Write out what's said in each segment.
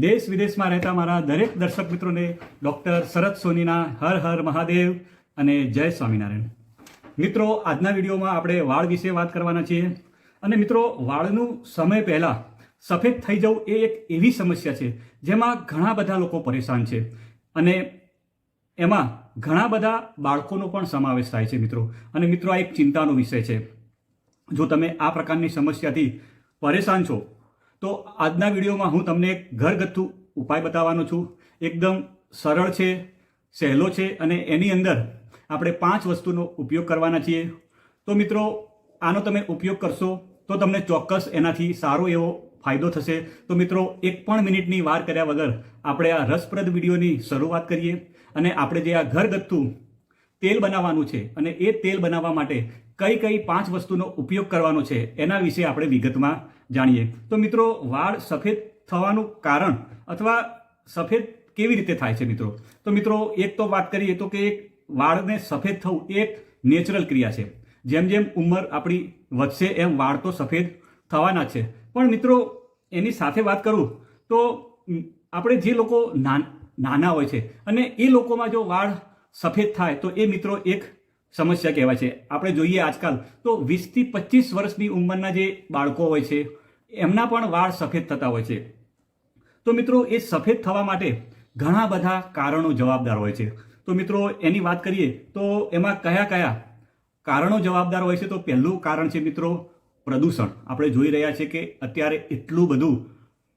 દેશ વિદેશમાં રહેતા મારા દરેક દર્શક મિત્રોને ડૉક્ટર શરદ સોનીના હર હર મહાદેવ અને જય સ્વામિનારાયણ. મિત્રો, આજના વિડીયોમાં આપણે વાળ વિશે વાત કરવાના છીએ. અને મિત્રો, વાળનું સમય પહેલાં સફેદ થઈ જવું એ એક એવી સમસ્યા છે જેમાં ઘણા બધા લોકો પરેશાન છે. અને એમાં ઘણા બધા બાળકોનો પણ સમાવેશ થાય છે મિત્રો. અને મિત્રો, આ એક ચિંતાનો વિષય છે. જો તમે આ પ્રકારની સમસ્યાથી પરેશાન છો તો આજના વિડીયોમાં હું તમને એક ઘરગથ્થુ ઉપાય બતાવવાનો છું. એકદમ સરળ છે, સહેલો છે અને એની અંદર આપણે પાંચ વસ્તુનો ઉપયોગ કરવાના છીએ. તો મિત્રો, આનો તમે ઉપયોગ કરશો તો તમને ચોક્કસ એનાથી સારો એવો ફાયદો થશે. તો મિત્રો, એક પણ મિનિટની વાર કર્યા વગર આપણે આ રસપ્રદ વિડીયોની શરૂઆત કરીએ અને આપણે જે આ ઘરગથ્થુ તેલ બનાવવાનું છે અને એ તેલ બનાવવા માટે કઈ કઈ પાંચ વસ્તુનો ઉપયોગ કરવાનો છે એના વિશે આપણે વિગતમાં જાણીએ. તો મિત્રો, વાળ સફેદ થવાનું કારણ અથવા સફેદ કેવી રીતે થાય છે મિત્રો? તો મિત્રો, એક તો વાત કરીએ તો કે એક વાળને સફેદ થવું એક નેચરલ ક્રિયા છે. જેમ જેમ ઉંમર આપણી વધશે એમ વાળ તો સફેદ થવાના છે. પણ મિત્રો, એની સાથે વાત કરું તો આપણે જે લોકો નાના હોય છે અને એ લોકોમાં જો વાળ સફેદ થાય તો એ મિત્રો એક સમસ્યા કહેવાય છે. આપણે જોઈએ આજકાલ તો વીસથી પચીસ વર્ષની ઉંમરના જે બાળકો હોય છે, એમના પણ વાળ સફેદ થતા હોય છે. તો મિત્રો, એ સફેદ થવા માટે ઘણા બધા કારણો જવાબદાર હોય છે. તો મિત્રો, એની વાત કરીએ તો એમાં કયા કયા કારણો જવાબદાર હોય છે? તો પહેલું કારણ છે મિત્રો, પ્રદૂષણ. આપણે જોઈ રહ્યા છીએ કે અત્યારે એટલું બધું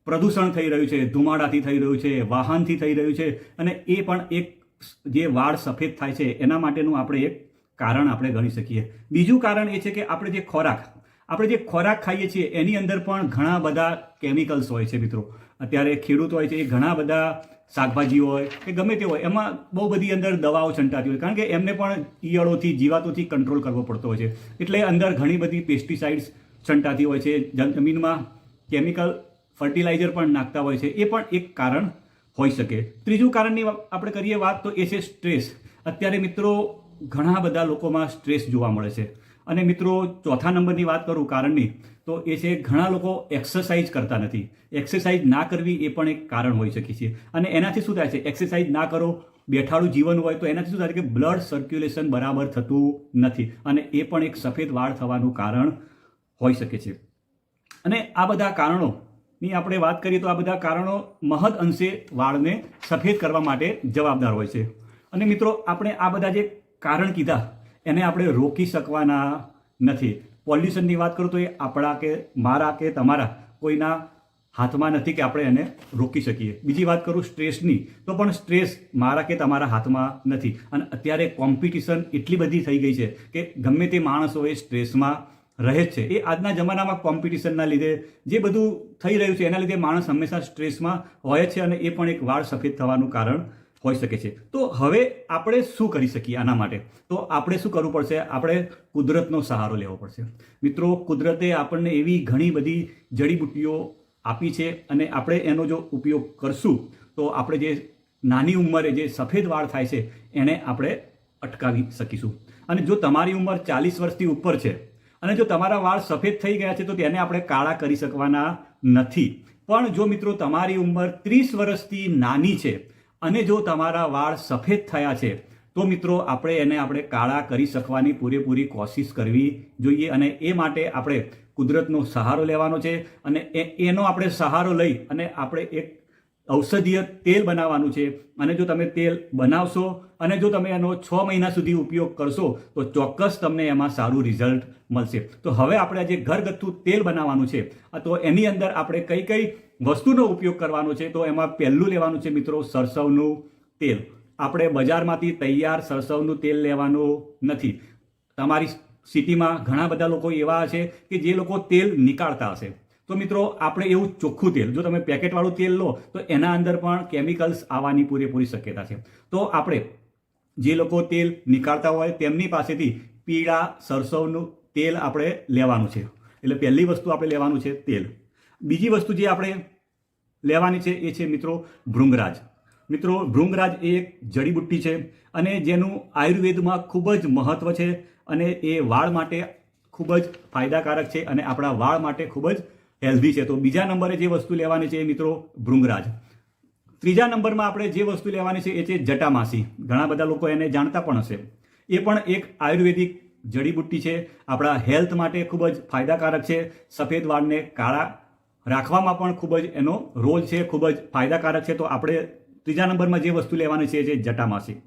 પ્રદૂષણ થઈ રહ્યું છે, ધુમાડાથી થઈ રહ્યું છે, વાહનથી થઈ રહ્યું છે, અને એ પણ એક જે વાળ સફેદ થાય છે, એના માટેનું આપણે એક કારણ આપણે ગણી શકીએ. બીજું કારણ એ છે કે આપણે જે ખોરાક, આપણે જે ખોરાક ખાઈએ છીએ, એની અંદર પણ ઘણા બધા કેમિકલ્સ હોય છે મિત્રો. અત્યારે ખેડૂત હોય છે એ ઘણા બધા શાકભાજી હોય કે ગમે તે હોય, એમાં બહુ બધી અંદર દવાઓ છંટાતી હોય. કારણ કે એમને પણ ઈયળોથી, જીવાતોથી કંટ્રોલ કરવો પડતો હોય છે. એટલે અંદર ઘણી બધી પેસ્ટિસાઇડ્સ છંટાતી હોય છે. જમ- જમીનમાં કેમિકલ ફર્ટિલાઇઝર પણ નાખતા હોય છે. એ પણ એક કારણ હોઈ શકે. ત્રીજું કારણની આપણે કરીએ વાત તો એ છે સ્ટ્રેસ અત્યારે મિત્રો ઘણા બધા લોકોમાં સ્ટ્રેસ જોવા મળે છે. અને મિત્રો, ચોથા નંબરની વાત કરું કારણની, તો એ છે ઘણા લોકો એક્સરસાઇઝ કરતા નથી. એક્સરસાઇઝ ના કરવી એ પણ એક કારણ હોઈ શકે છે. અને એનાથી શું થાય છે? એક્સરસાઇઝ ના કરો, બેઠાડું જીવન હોય, તો એનાથી શું થાય કે બ્લડ સર્ક્યુલેશન બરાબર થતું નથી. અને એ પણ એક સફેદ વાળ થવાનું કારણ હોઈ શકે છે. અને આ બધા કારણોની આપણે વાત કરીએ તો આ બધા કારણો મહદ અંશે વાળને સફેદ કરવા માટે જવાબદાર હોય છે. અને મિત્રો, આપણે આ બધા જે કારણ કીધા, એને આપણે રોકી શકવાના નથી. પોલ્યુશનની વાત કરું તો એ આપણા કે મારા કે તમારા કોઈના હાથમાં નથી કે આપણે એને રોકી શકીએ. બીજી વાત કરું સ્ટ્રેસની, તો પણ સ્ટ્રેસ મારા કે તમારા હાથમાં નથી. અને અત્યારે કોમ્પિટિશન એટલી બધી થઈ ગઈ છે કે ગમે તે માણસો એ સ્ટ્રેસમાં રહે છે. એ આજના જમાનામાં કોમ્પિટિશનના લીધે જે બધું થઈ રહ્યું છે, એના લીધે માણસ હંમેશા સ્ટ્રેસમાં હોય છે અને એ પણ એક વાળ સફેદ થવાનું કારણ હોઈ શકે છે. તો હવે આપણે શું કરી શકીએ આના માટે? તો આપણે શું કરવું પડશે? આપણે કુદરતનો સહારો લેવો પડશે. મિત્રો, કુદરતે આપણને એવી ઘણી બધી જડીબુટ્ટીઓ આપી છે અને આપણે એનો જો ઉપયોગ કરશું, તો આપણે જે નાની ઉંમરે જે સફેદ વાળ થાય છે, એને આપણે અટકાવી શકીશું. અને જો તમારી ઉંમર ચાલીસ વર્ષથી ઉપર છે અને જો તમારા વાળ સફેદ થઈ ગયા છે, તો તેને આપણે કાળા કરી શકવાના નથી. પણ જો મિત્રો, તમારી ઉંમર ત્રીસ વર્ષથી નાની છે અને જો તમારા વાળ સફેદ થયા છે, તો મિત્રો આપણે એને આપણે કાળા કરી શકવાની પૂરેપૂરી કોશિશ કરવી જોઈએ અને એ માટે આપણે કુદરતનો સહારો લેવાનો છે અને એનો આપણે સહારો લઈ અને આપણે એક ઔષધીય તેલ બનાવવાનું છે. અને જો તમે તેલ બનાવશો અને જો તમે એનો છ મહિના સુધી ઉપયોગ કરશો, તો ચોક્કસ તમને એમાં સારું રિઝલ્ટ મળશે. તો હવે આપણે આજે ઘરગથ્થુ તેલ બનાવવાનું છે. તો એની અંદર આપણે કઈ કઈ વસ્તુનો ઉપયોગ કરવાનો છે, તો એમાં પહેલું લેવાનું છે મિત્રો સરસવનું તેલ. આપણે બજારમાંથી તૈયાર સરસવનું તેલ લેવાનું નથી. તમારી સિટીમાં ઘણા બધા લોકો એવા છે કે જે લોકો તેલ નીકાળતા હશે. તો મિત્રો, આપણે એવું ચોખ્ખું તેલ, જો તમે પેકેટવાળું તેલ લો, તો એના અંદર પણ કેમિકલ્સ આવવાની પૂરેપૂરી શક્યતા છે. તો આપણે જે લોકો તેલ નીકાળતા હોય, તેમની પાસેથી પીળા સરસવનું તેલ આપણે લેવાનું છે. એટલે પહેલી વસ્તુ આપણે લેવાનું છે તેલ. બીજી વસ્તુ જે આપણે લેવાની છે એ છે મિત્રો ભૃંગરાજ. મિત્રો, ભૃંગરાજ એ એક જડીબુટ્ટી છે અને જેનું આયુર્વેદમાં ખૂબ જ મહત્વ છે અને એ વાળ માટે ખૂબ જ ફાયદાકારક છે અને આપણા વાળ માટે ખૂબ જ હેલ્ધી છે. તો બીજા નંબરે જે વસ્તુ લેવાની છે એ મિત્રો ભૃંગરાજ. ત્રીજા નંબરમાં આપણે જે વસ્તુ લેવાની છે એ છે જટામાસી. ઘણા બધા લોકો એને જાણતા પણ હશે. એ પણ એક આયુર્વેદિક જડીબુટ્ટી છે. આપણા હેલ્થ માટે ખૂબ જ ફાયદાકારક છે. સફેદ વાળને કાળા રાખવામાં પણ ખૂબ જ એનો રોલ છે, ખૂબ જ ફાયદાકારક છે. તો આપણે ત્રીજા નંબરમાં જે વસ્તુ લેવાની છે એ છે જટામાસી.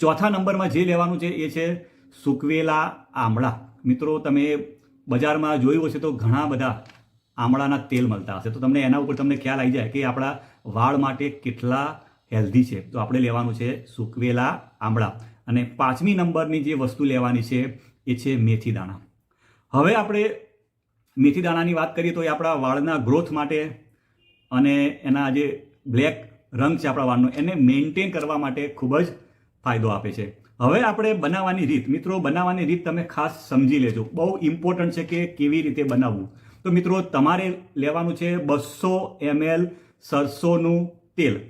ચોથા નંબરમાં જે લેવાનું છે એ છે સૂકવેલા આમળા. મિત્રો, તમે બજારમાં જોયું હશે તો ઘણા બધા આમળાના તેલ મળતા હશે. તો તમને એના ઉપર તમને ખ્યાલ આવી જાય કે આપણા વાળ માટે કેટલા હેલ્ધી છે. તો આપણે લેવાનું છે સૂકવેલા આમળા. અને પાંચમી નંબરની જે વસ્તુ લેવાની છે એ છે મેથી દાણા હવે આપણે મેથી દાણાની વાત કરીએ તો એ આપણા વાળના ગ્રોથ માટે અને એના જે બ્લેક રંગ છે આપણા વાળનો, એને મેન્ટેન કરવા માટે ખૂબ જ ફાયદો આપે છે. હવે આપણે બનાવવાની રીત, મિત્રો, બનાવવાની રીત તમે ખાસ સમજી લેજો. બહુ ઇમ્પોર્ટન્ટ છે કે કેવી રીતે બનાવવું. તો મિત્રો, તમારે લેવાનું છે બસો એમએલ સરસોનું તેલ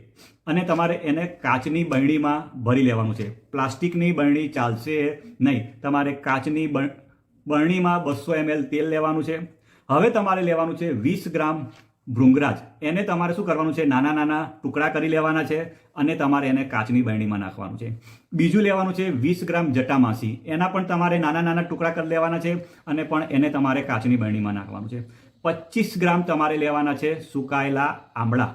અને તમારે એને કાચની બરણીમાં ભરી લેવાનું છે. પ્લાસ્ટિકની બરણી ચાલશે નહીં. તમારે કાચની બરણીમાં બસો એમએલ તેલ લેવાનું છે. હવે તમારે લેવાનું છે વીસ ગ્રામ ભૃંગરાજ. એને તમારે શું કરવાનું છે? નાના નાના ટુકડા કરી લેવાના છે અને તમારે એને કાચની બરણીમાં નાખવાનું છે. બીજું લેવાનું છે વીસ ગ્રામ જટામાસી. એના પણ તમારે નાના નાના ટુકડા કરી લેવાના છે અને પણ એને તમારે કાચની બરણીમાં નાખવાનું છે. પચીસ ગ્રામ તમારે લેવાના છે સુકાયેલા આંબળા.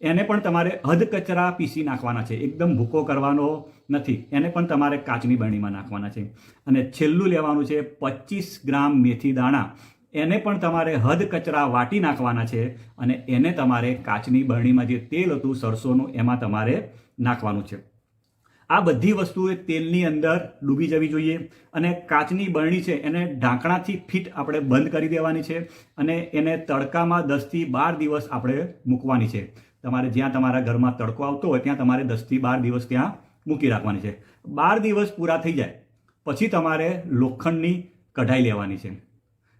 એને પણ તમારે હદ કચરા પીસી નાખવાના છે. એકદમ ભૂકો કરવાનો નથી. એને પણ તમારે કાચની બરણીમાં નાખવાના છે. અને છેલ્લું લેવાનું છે પચીસ ગ્રામ મેથી દાણા. એને પણ તમારે હદ કચરા વાટી નાખવાના છે અને એને તમારે કાચની બરણીમાં જે તેલ હતું સરસોનું, એમાં તમારે નાખવાનું છે. આ બધી વસ્તુઓ તેલની અંદર ડૂબી જવી જોઈએ અને કાચની બરણી છે એને ઢાંકણાથી ફિટ આપણે બંધ કરી દેવાની છે અને એને તડકામાં દસથી બાર દિવસ આપણે મૂકવાની છે. તમારે જ્યાં તમારા ઘરમાં તડકો આવતો હોય ત્યાં તમારે દસથી બાર દિવસ ત્યાં મૂકી રાખવાની છે. બાર દિવસ પૂરા થઈ જાય. પછી તમારે લોખંડની કઢાઈ લેવાની છે.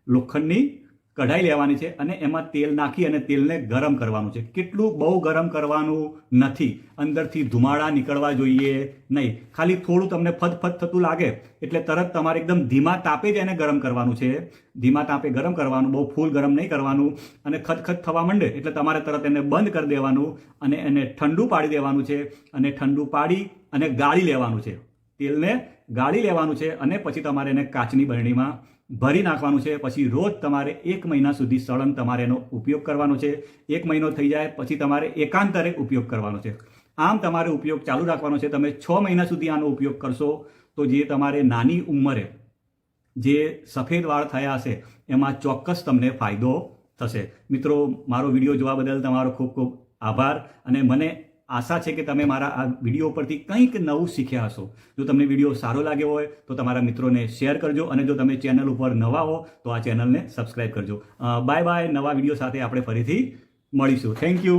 લોખંડની કઢાઈ લેવાની છે અને એમાં તેલ નાખી અને તેલને ગરમ કરવાનું છે. કેટલું બહુ ગરમ કરવાનું નથી. અંદરથી ધુમાડા નીકળવા જોઈએ નહીં. ખાલી થોડું તમને ફતફત થતું લાગે એટલે તરત તમારે એકદમ ધીમા તાપે જ એને ગરમ કરવાનું છે. ધીમા તાપે ગરમ કરવાનું, બહુ ફૂલ ગરમ નહીં કરવાનું અને ખતખત થવા માંડે એટલે તમારે તરત એને બંધ કરી દેવાનું અને એને ઠંડુ પાડી દેવાનું છે અને ઠંડુ પાડી અને ગાળી લેવાનું છે. તેલને ગાળી લેવાનું છે અને પછી તમારે એને કાચની બરણીમાં ભરી નાખવાનું છે, પછી રોજ તમારે એક મહિના સુધી સળંગ તમારે એનો ઉપયોગ કરવાનો છે. એક મહિનો થઈ જાય, પછી તમારે એકાંતરે ઉપયોગ કરવાનો છે. આમ તમારે ઉપયોગ ચાલુ રાખવાનો છે. તમે છ મહિના સુધી આનો ઉપયોગ કરશો તો જે તમારે નાની ઉંમરે જે સફેદ વાળ થયા હશે, એમાં ચોક્કસ તમને ફાયદો થશે. મિત્રો, મારો વીડિયો જોવા બદલ તમારો ખૂબ ખૂબ આભાર અને મને આશા છે કે તમે મારા આ વીડિયો પરથી કંઈક નવું શીખ્યા હશો. જો તમને વીડિયો સારો લાગ્યો હોય, તો તમારા મિત્રોને શેર કરજો અને જો તમે ચેનલ ઉપર નવા હો, તો આ ચેનલને સબસ્ક્રાઈબ કરજો. Bye bye. નવા વીડિયો સાથે આપણે ફરીથી મળીશું. Thank you.